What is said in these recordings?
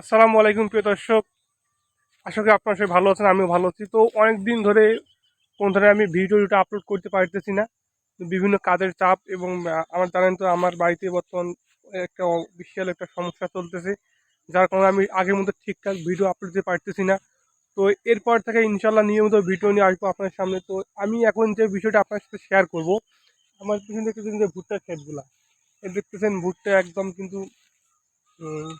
আসসালামু আলাইকুম, প্রিয় দর্শক। আশা করি আপনার সবাই ভালো আছেন, আমিও ভালো আছি। তো অনেক দিন ধরে কোন ধরে আমি ভিডিওটা আপলোড করতে পারতেছি না। বিভিন্ন কাজের চাপ এবং আমার জানেন তো, আমার বাড়িতে বর্তমান একটা বিশাল একটা সমস্যা চলতেছে। যার কারণে আমি আগের মতো ঠিকঠাক ভিডিও আপলোড দিতে পারতেছি না। তো এরপর থেকে ইনশাল্লাহ নিয়মিত ভিডিও নিয়ে আসব আপনার সামনে। তো আমি এখন যে বিষয়টা আপনার সাথে শেয়ার করব, আমার পিছনে দেখতেছেন যে ভুট্টার ক্ষেতগুলা। এ দেখতেছেন ভুট্টা একদম কিন্তু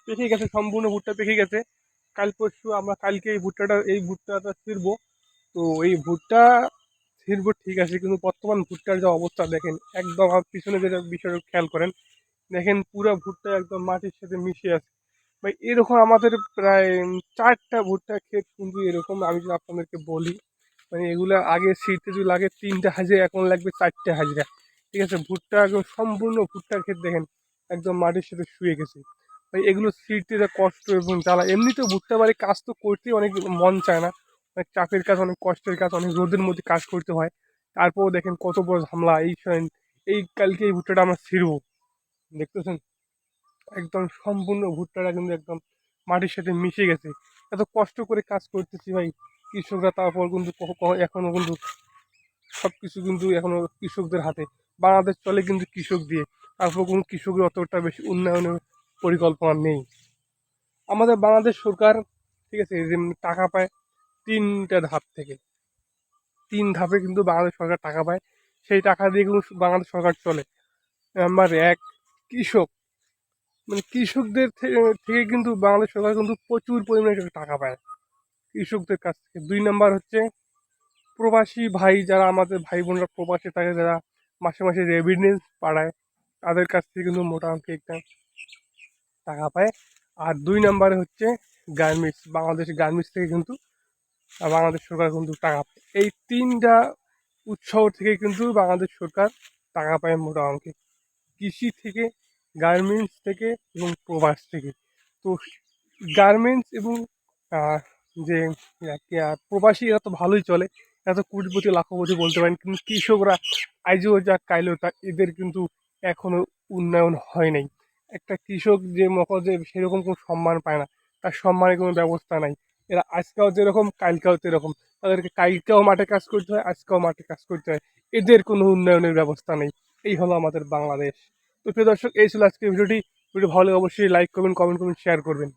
পেকে গেছে, সম্পূর্ণ ভুট্টা পেকে গেছে। কাল পরশু আমরা, কালকে এই ভুট্টাটা এই ভুট্টাটা ছিড়বো। তো এই ভুট্টা ছিড়বো ঠিক আছে, কিন্তু বর্তমান ভুট্টার যে অবস্থা দেখেন, একদম আমার পিছনে যে বিষয়টা খেয়াল করেন, দেখেন পুরো ভুট্টা একদম মাটির সাথে মিশে আছে। ভাই, এরকম আমাদের প্রায় চারটা ভুট্টা ক্ষেত কিন্তু এরকম, আমি যদি আপনাদেরকে বলি মানে এগুলো আগে শীতে যদি লাগে, তিনটা হাজিরা, এখন লাগবে চারটে হাজিরা। ঠিক আছে, ভুট্টা একদম সম্পূর্ণ ভুট্টার ক্ষেত দেখেন, একদম মাটির সাথে শুয়ে গেছে। এগুলো ছিঁড়তে যা কষ্ট এবং জ্বালা, এমনিতেও ভুট্টা বাড়ি কাজ তো করতেই অনেক মন চায় না। অনেক চাপের কাজ, অনেক কষ্টের কাজ, অনেক রোদের মধ্যে কাজ করতে হয়। তারপরেও দেখেন কত বড় ঝামলা, এই এই কালকে এই ভুট্টাটা আমরা ছিঁড়বো। দেখতেছেন? একদম সম্পূর্ণ ভুট্টাটা কিন্তু একদম মাটির সাথে মিশে গেছে। এত কষ্ট করে কাজ করতেছি ভাই। কৃষকরা তারপর কিন্তু ক- ক- এখনও কিন্তু সব কিছু কিন্তু এখনও কৃষকদের হাতে। বাংলাদেশ চলে কিন্তু কৃষক দিয়ে। তারপর কোনো কৃষকের অতটা বেশি উন্নয়নের পরিকল্পনা নেই। আমাদের বাংলাদেশ সরকার, ঠিক আছে টাকা পায় তিনটা ধাপ থেকে। তিন ধাপে কিন্তু বাংলাদেশ সরকার টাকা পায়। সেই টাকা দিয়ে কিন্তু বাংলাদেশ সরকার চলে। নাম্বার এক, কৃষক। মানে কৃষকদের থেকে কিন্তু বাংলাদেশ সরকার কিন্তু প্রচুর পরিমাণে টাকা পায়। কৃষকদের কাছ থেকে। দুই নাম্বার হচ্ছে, প্রবাসী ভাই যারা, আমাদের ভাই বোনরা প্রবাসী থাকে, যারা মাসে মাসে রেভিডেন্স পাড়ায় তাদের কাছ থেকে কিন্তু মোটামুটি একটা টাকা পায়। আর দুই নাম্বারে হচ্ছে গার্মেন্টস বাংলাদেশ গার্মেন্টস থেকে কিন্তু বাংলাদেশ সরকার কিন্তু টাকা পায়। এই তিনটা উৎস থেকে কিন্তু বাংলাদেশ সরকার টাকা পায় মোটা অঙ্কে কৃষি থেকে, গার্মেন্টস থেকে এবং প্রবাস থেকে। তো গার্মেন্টস এবং যে প্রবাসী এরা তো ভালোই চলে। এরা তো কোটিপতি, লাখপতি বলতে পারেন, কিন্তু কৃষকরা আইজও যা কাইলো তা এদের কিন্তু এখনও উন্নয়ন হয় নাই। একটা কৃষক যে মকজে সেরকম কোনো সম্মান পায় না, তার সম্মানের কোনো ব্যবস্থা নাই। এরা আজকেও যেরকম, কালকেও সেরকম তাদেরকে কালকেও মাঠে কাজ করতে হয়, আজকেও মাঠে কাজ করতে হয়। এদের কোনো উন্নয়নের ব্যবস্থা নেই। এই হলো আমাদের বাংলাদেশ। তো প্রিয় দর্শক, এই ছিল আজকে ভিডিওটি। ভিডিও ভালো অবশ্যই লাইক করবেন কমেন্ট করবেন শেয়ার করবেন।